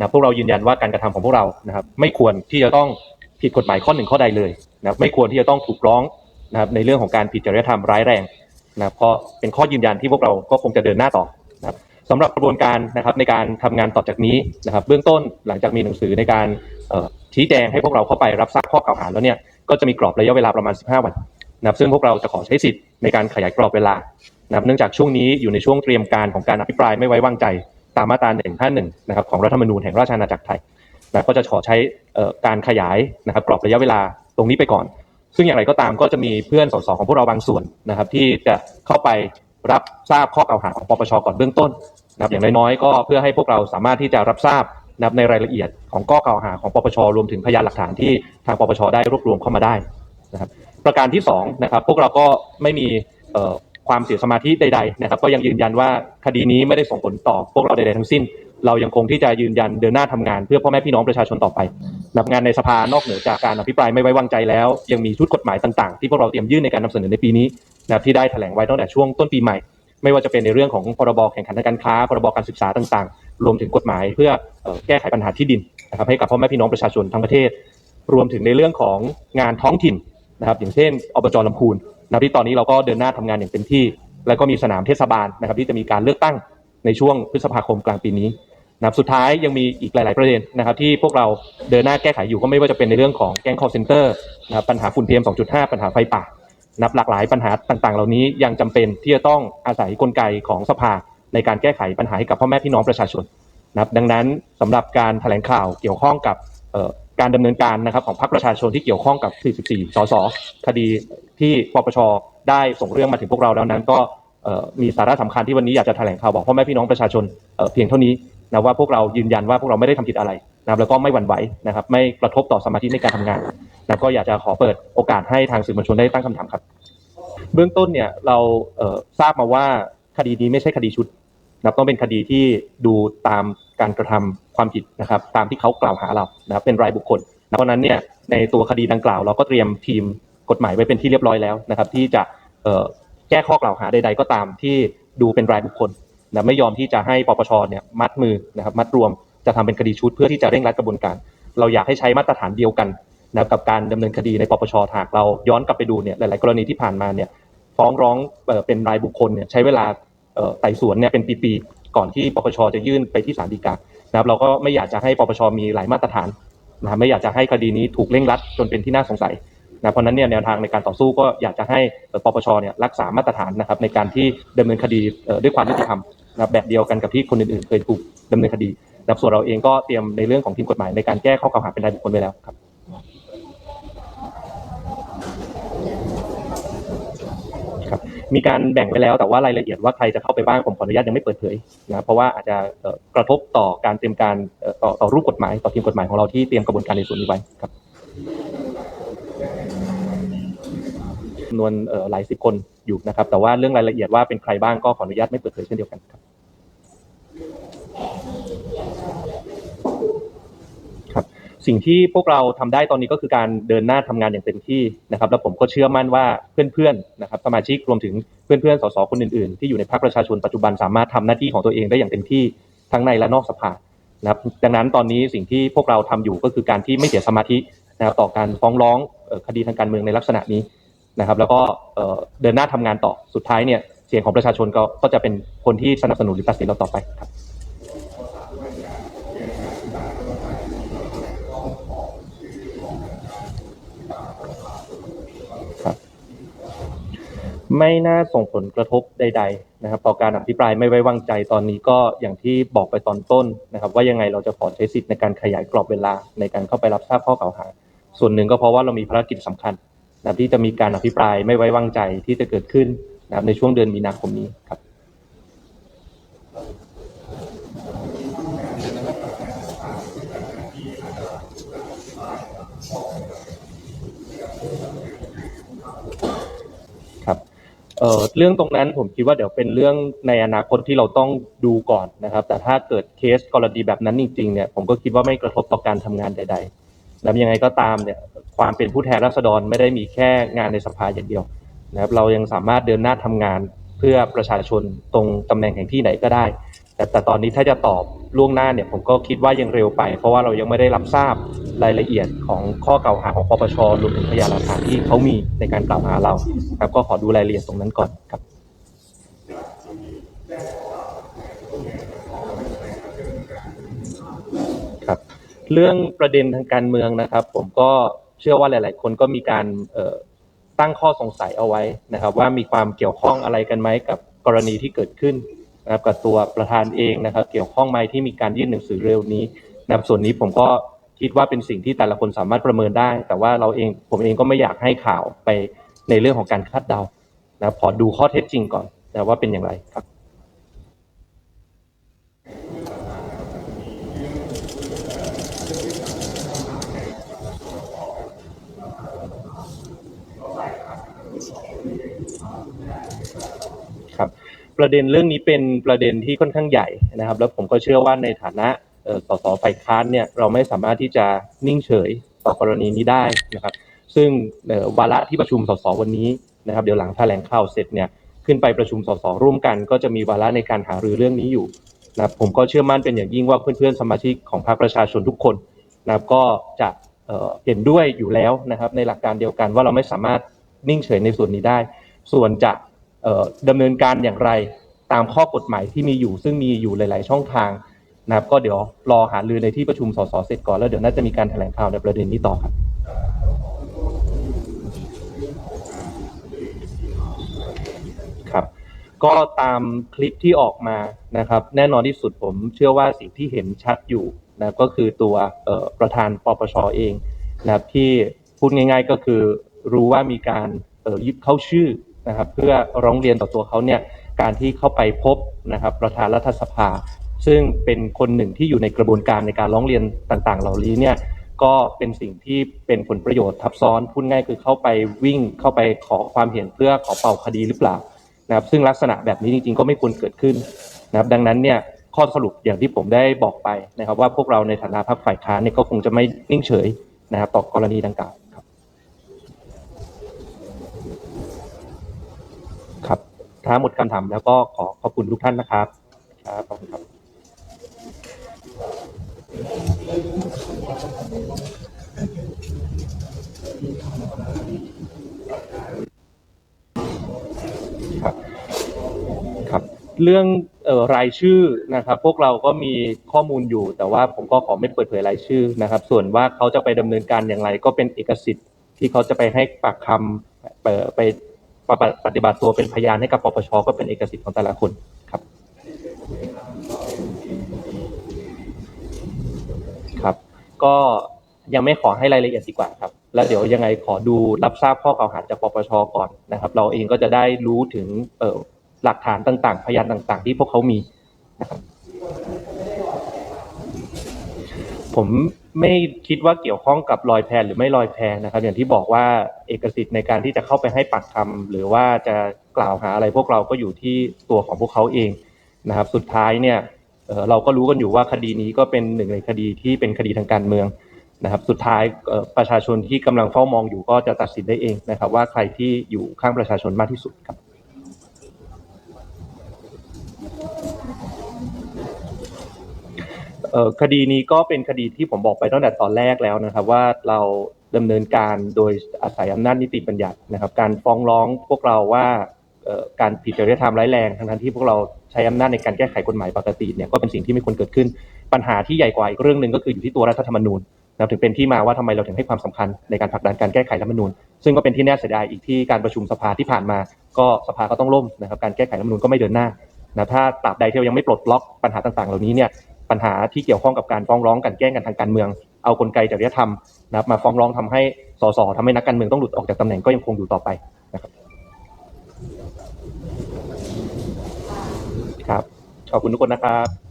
นะพวกเรายืนยันว่าการกระทำของพวกเรานะครับ ไม่ควรที่จะต้องผิดกฎหมายข้อหนึ่งข้อใดเลยนะครับไม่ควรที่จะต้องถูกร้องนะครับในเรื่องของการผิดจริยธรรมร้ายแรงนะครับเพราะเป็นข้อยืนยันที่พวกเราก็คงจะเดินหน้าต่อนะครับสำหรับกระบวนการนะครับในการทำงานต่อจากนี้นะครับ เบื้องต้นหลังจากมีหนังสือในการชี้แจงให้พวกเราเข้าไปรับทราบข้อกล่าวหาแล้วเนี่ยก็จะมีกรอบระยะเวลาประมาณ 15 วันนะครับซึ่งพวกเราจะขอใช้สิทธิ์ในการขยายกรอบเวลานะครับเนื่องจากช่วงนี้อยู่ในช่วงเตรียมการของการอภิปรายไม่ไว้วางใจ ตามมาตรา151นะครับของรัฐธรรมนูญแห่งราชอาณาจักรไทยนะก็จะขอใช้การขยายนะครับกรอบระยะเวลาตรงนี้ไปก่อน ซึ่งอย่างไรก็ตามก็จะมีเพื่อนสสของพวกเราบางส่วนนะครับ ที่จะเข้าไปรับทราบข้อกล่าวหาของปปชก่อนเบื้องต้นนะครับอย่างน้อยๆก็เพื่อให้พวกเราสามารถที่จะรับทราบนะครับในรายละเอียดของข้อกล่าวหาของปปชรวมถึงพยานหลักฐานที่ทางปปชได้รวบรวมเข้ามาได้นะครับ ประการที่สองนะครับพวกเราก็ไม่มี ความเสียสมาธิใดๆนะครับก็ยังยืนยันว่าคดีนี้ไม่ได้ส่งผลต่อพวกเราใดๆทั้งสิ้น เรายังคงที่จะยืนยันเดินหน้าทำงาน เพื่อพ่อแม่พี่น้องประชาชนต่อไปนับงานในสภานอกเหนือจากการอภิปรายไม่ไว้วางใจแล้ว ยังมีชุดกฎหมายต่างๆ ที่พวกเราเตรียมยื่นในการนำเสนอในปีนี้นะครับที่ได้แถลงไว้ตั้งแต่ช่วงต้นปีใหม่ ไม่ว่าจะเป็นในเรื่องของพรบแข่งขันทางการค้าพรบการศึกษาต่างๆ รวมถึงกฎหมายเพื่อเอ่อแก้ไขปัญหาที่ดินนะครับให้กับพ่อแม่พี่น้องประชาชนทั้งประเทศ รวมถึงในเรื่องของงานท้องถิ่นนะครับอย่างเช่นอบจลำพูน นะครับที่ตอนนี้เราก็เดินหน้าทำงานอย่างเต็มที่ แล้วก็มีสนามเทศบาลนะครับ ที่จะมีการเลือกตั้งในช่วงพฤษภาคมกลางปีนี้นะครับสุดท้ายยังมีอีกหลาย ๆ ประเด็นนะครับ ที่พวกเราเดินหน้าแก้ไขอยู่ก็ไม่ว่าจะเป็นในเรื่องของแก๊ง call center นะครับปัญหาฝุ่น PM 2.5ปัญหาไฟป่านับหลากหลายปัญหาต่าง ๆ เหล่านี้ยังจำเป็นที่จะต้องอาศัยกลไกของสภาในการแก้ไขปัญหาให้กับพ่อแม่พี่น้องประชาชนนะครับดังนั้นสำหรับการแถลงข่าวเกี่ยวข้องกับ การดำเนินการนะครับของพรรคประชาชนที่เกี่ยวข้องกับ 44 สส คดีที่ปปชได้ส่งเรื่องมาถึงพวกเราแล้วนั้น ก็มีสาระสำคัญที่วันนี้อยากจะแถลงข่าวบอกพ่อแม่พี่น้องประชาชนเพียงเท่านี้นะว่าพวกเรายืนยันว่าพวกเราไม่ได้ทำผิดอะไรนะครับแล้วก็ไม่หวั่นไหวนะครับไม่กระทบต่อสมาธิในการทำงานนะก็อยากจะขอเปิดโอกาสให้ทางสื่อมวลชนได้ตั้งคำถามครับ เบื้องต้นเนี่ยเราทราบมาว่าคดีนี้ไม่ใช่คดีชุดนะต้องเป็นคดีที่ดูตาม การกระทำความผิดนะครับ ตามที่เขากล่าวหาเรานะครับเป็นรายบุคคลเพราะนั้นเนี่ยในตัวคดีดังกล่าว เราก็เตรียมทีมกฎหมายไว้เป็นที่เรียบร้อยแล้วนะครับ ที่จะแก้ข้อกล่าวหาใด ๆ ก็ตามที่ดูเป็นรายบุคคลนะไม่ยอมที่จะให้ปปชเนี่ยมัดมือนะครับมัดรวมจะทำเป็นคดีชุดเพื่อที่จะเร่งรัดกระบวนการ เราอยากให้ใช้มาตรฐานเดียวกันนะกับการดำเนินคดีในปปชหากเราย้อนกลับไปดูเนี่ยหลาย ๆ กรณีที่ผ่านมาเนี่ยฟ้องร้องเป็นรายบุคคลเนี่ยใช้เวลาไต่สวนเนี่ยเป็นปี ๆ ก่อนที่ปปชจะยื่นไปที่ศาลฎีกานะครับเราก็ไม่อยากจะให้ปปชมีหลายมาตรฐานนะครับไม่อยากจะให้คดีนี้ถูกเร่งรัดจนเป็นที่น่าสงสัยนะเพราะนั้นเนี่ยแนวทางในการต่อสู้ก็อยากจะให้ปปชเนี่ยรักษามาตรฐานนะครับในการที่ดำเนินคดีด้วยความยุติธรรมนะแบบเดียวกันกับที่คนอื่นๆเคยถูกดำเนินคดีนะครับส่วนเราเองก็เตรียมในเรื่องของทีมกฎหมายในการแก้ข้อกล่าวหาเป็นรายบุคคลไว้แล้วครับ ครับ มีการแบ่งไว้แล้วแต่ว่ารายละเอียดว่าใครจะเข้าไปบ้างผมขออนุญาตยังไม่เปิดเผยนะเพราะว่าอาจจะกระทบต่อการเตรียมการต่อต่อรูปกฎหมาย ต่อทีมกฎหมายของเราที่เตรียมกระบวนการในส่วนนี้ไว้ครับจำนวนหลายสิบคนอยู่นะครับ แต่ว่าเรื่องรายละเอียดว่าเป็นใครบ้างก็ขออนุญาตไม่เปิดเผยเช่นเดียวกันครับ ครับ สิ่งที่พวกเราทำได้ตอนนี้ก็คือการเดินหน้าทำงานอย่างเต็มที่นะครับ แล้วผมก็เชื่อมั่นว่าเพื่อนๆนะครับสมาชิกรวมถึงเพื่อนๆสสคนอื่นๆ ที่อยู่ในพรรคประชาชนปัจจุบันสามารถทำหน้าที่ของตัวเองได้อย่างเต็มที่ทั้งในและนอกสภานะครับดังนั้นตอนนี้สิ่งที่พวกเราทำอยู่ก็คือการที่ไม่เสียสมาธินะครับต่อการฟ้องร้องคดีทางการเมืองในลักษณะนี้นะครับ แล้วก็เดินหน้าทำงานต่อสุดท้ายเนี่ยเสียงของประชาชนก็ก็จะเป็นคนที่สนับสนุนหรือตัดสินเราต่อไปครับ ไม่น่าส่งผลกระทบใด ๆ นะครับ ต่อการอภิปรายไม่ไว้วางใจตอนนี้ก็อย่างที่บอกไปตอนต้นนะครับ ว่ายังไงเราจะขอใช้สิทธิ์ในการขยายกรอบเวลาในการเข้าไปรับทราบข้อกล่าวหา ส่วนหนึ่งก็เพราะว่าเรามีภารกิจสำคัญนะครับที่จะมีการอภิปรายไม่ไว้วางใจที่จะเกิดขึ้นนะครับในช่วงเดือนมีนาคมนี้ครับ เอ่อเรื่องตรงนั้นผมคิดว่าเดี๋ยวเป็นเรื่องในอนาคตที่เราต้องดูก่อนนะครับ แต่ถ้าเกิดเคสกรณีแบบนั้นจริงๆเนี่ยผมก็คิดว่าไม่กระทบต่อการทำงานใดๆแล้วยังไงก็ตามเนี่ยความเป็นผู้แทนราษฎรไม่ได้มีแค่งานในสภาอย่างเดียวนะครับเรายังสามารถเดินหน้าทำงานเพื่อประชาชนตรงตำแหน่งแห่งที่ไหนก็ได้ แต่แต่ตอนนี้ถ้าจะตอบล่วงหน้าเนี่ยผมก็คิดว่ายังเร็วไป เพราะว่าเรายังไม่ได้รับทราบรายละเอียดของข้อกล่าวหาของปปชรวมถึงพยานหลักฐานที่เขามีในการกล่าวหาเราครับก็ขอดูรายละเอียดตรงนั้นก่อนครับครับ เรื่องประเด็นทางการเมืองนะครับ ผมก็เชื่อว่าหลาย ๆ คนก็มีการตั้งข้อสงสัยเอาไว้นะครับ ว่ามีความเกี่ยวข้องอะไรกันไหมกับกรณีที่เกิดขึ้น นะครับกับตัวประธานเองนะครับ เกี่ยวข้องไหมที่มีการยื่นหนังสือเร็วนี้นะครับส่วนนี้ผมก็คิดว่าเป็นสิ่งที่แต่ละคนสามารถประเมินได้ แต่ว่าเราเองผมเองก็ไม่อยากให้ข่าวไปในเรื่องของการคาดเดานะขอดูข้อเท็จจริงก่อนนะว่าเป็นอย่างไรครับ ประเด็นเรื่องนี้เป็นประเด็นที่ค่อนข้างใหญ่นะครับ แล้วผมก็เชื่อว่าในฐานะสสฝ่ายค้านเนี่ยเราไม่สามารถที่จะนิ่งเฉยต่อกรณีนี้ได้นะครับ ซึ่งวาระที่ประชุมสสวันนี้นะครับ เดี๋ยวหลังแถลงข่าวเสร็จเนี่ยขึ้นไปประชุมสสร่วมกัน ก็จะมีวาระในการหารือเรื่องนี้อยู่นะครับผมก็เชื่อมั่นเป็นอย่างยิ่งว่าเพื่อนๆสมาชิกของพรรคประชาชนทุกคนนะครับก็จะเเห็นด้วยอยู่แล้วนะครับ ในหลักการเดียวกันว่าเราไม่สามารถนิ่งเฉยในส่วนนี้ได้ ส่วนจะ ดำเนินการอย่างไรตามข้อกฎหมายที่มีอยู่ ซึ่งมีอยู่หลาย ๆ ช่องทางนะครับ ก็เดี๋ยวรอหารือในที่ประชุมสสเสร็จก่อนแล้วเดี๋ยวน่าจะมีการแถลงข่าวในประเด็นนี้ต่อครับครับ ก็ตามคลิปที่ออกมานะครับ แน่นอนที่สุดผมเชื่อว่าสิ่งที่เห็นชัดอยู่นะก็คือตัวประธานปปชเองนะครับที่พูดง่าย ๆ ก็คือรู้ว่ามีการยึดเข้าชื่อ นะครับเพื่อร้องเรียนต่อตัวเขาเนี่ยการที่เข้าไปพบนะครับประธานรัฐสภา ซึ่งเป็นคนหนึ่งที่อยู่ในกระบวนการในการร้องเรียนต่างๆ เหล่านี้เนี่ยก็เป็นสิ่งที่เป็นผลประโยชน์ทับซ้อนพูดง่ายคือเข้าไปวิ่งเข้าไปขอความเห็นเพื่อขอเป่าคดีหรือเปล่านะครับซึ่งลักษณะแบบนี้จริงๆ ก็ไม่ควรเกิดขึ้นนะครับดังนั้นเนี่ยข้อสรุปอย่างที่ผมได้บอกไปนะครับว่าพวกเราในฐานะพรรคฝ่ายค้านเนี่ยก็คงจะไม่นิ่งเฉยนะครับต่อกรณีดังกล่าว ครับถ้าหมดคำถามแล้วก็ขอขอบคุณทุกท่านนะครับครับขอบคุณครับ ครับครับเรื่องเอ่อรายชื่อนะครับ พวกเราก็มีข้อมูลอยู่ แต่ว่าผมก็ขอไม่เปิดเผยรายชื่อนะครับ ส่วนว่าเขาจะไปดำเนินการอย่างไร ก็เป็นเอกสิทธิ์ที่เขาจะไปให้ปากคำเอ่อไป ปฏิบัติตัวเป็นพยานให้กับปปชก็เป็นเอกสิทธิ์ของแต่ละคนครับครับ ก็ยังไม่ขอให้รายละเอียดดีกว่าครับ แล้วเดี๋ยวยังไงขอดูรับทราบข้อกล่าวหาจากปปชก่อนนะครับ เราเองก็จะได้รู้ถึงเหลักฐานต่างๆ พยานต่างๆ ที่พวกเขามีนะครับผม ไม่คิดว่าเกี่ยวข้องกับลอยแพหรือไม่ลอยแพนะครับ อย่างที่บอกว่าเอกสิทธิ์ในการที่จะเข้าไปให้ปากคำหรือว่าจะกล่าวหาอะไรพวกเราก็อยู่ที่ตัวของพวกเขาเองนะครับ สุดท้ายเนี่ยเเราก็รู้กันอยู่ว่าคดีนี้ก็เป็นหนึ่งในคดีที่เป็นคดีทางการเมืองนะครับ สุดท้ายประชาชนที่กำลังเฝ้ามองอยู่ก็จะตัดสินได้เองนะครับ ว่าใครที่อยู่ข้างประชาชนมากที่สุดครับ เอ่อ คดีนี้ก็เป็นคดีที่ผมบอกไปตั้งแต่ตอนแรกแล้วนะครับ ว่าเราดำเนินการโดยอาศัยอำนาจนิติบัญญัตินะครับ การฟ้องร้องพวกเราว่าการผิดจริยธรรมร้ายแรงทั้งที่พวกเราใช้อำนาจในการแก้ไขกฎหมายปกติเนี่ยก็เป็นสิ่งที่ไม่ควรเกิดขึ้น ปัญหาที่ใหญ่กว่าอีกเรื่องหนึ่งก็คืออยู่ที่ตัวรัฐธรรมนูญนะครับถึงเป็นที่มาว่าทำไมเราถึงให้ความสำคัญในการผลักดันการแก้ไขรัฐธรรมนูญ ซึ่งก็เป็นที่น่าเสียดายอีกที่การประชุมสภาที่ผ่านมา ก็สภาก็ต้องล่มนะครับการแก้ไขรัฐธรรมนูญก็ไม่เดินหน้านะถ้าตราบใดที่เรายังไม่ปลดล็อกปัญหาต่างๆ เหล่านี้เนี่ย ปัญหาที่เกี่ยวข้องกับการฟ้องร้องกันแกล้งกันทางการเมือง เอากลไกจริยธรรมนะครับมาฟ้องร้องทำให้สสทำให้นักการเมืองต้องหลุดออกจากตำแหน่งก็ยังคงอยู่ต่อไปนะครับครับขอบคุณทุกคนนะครับ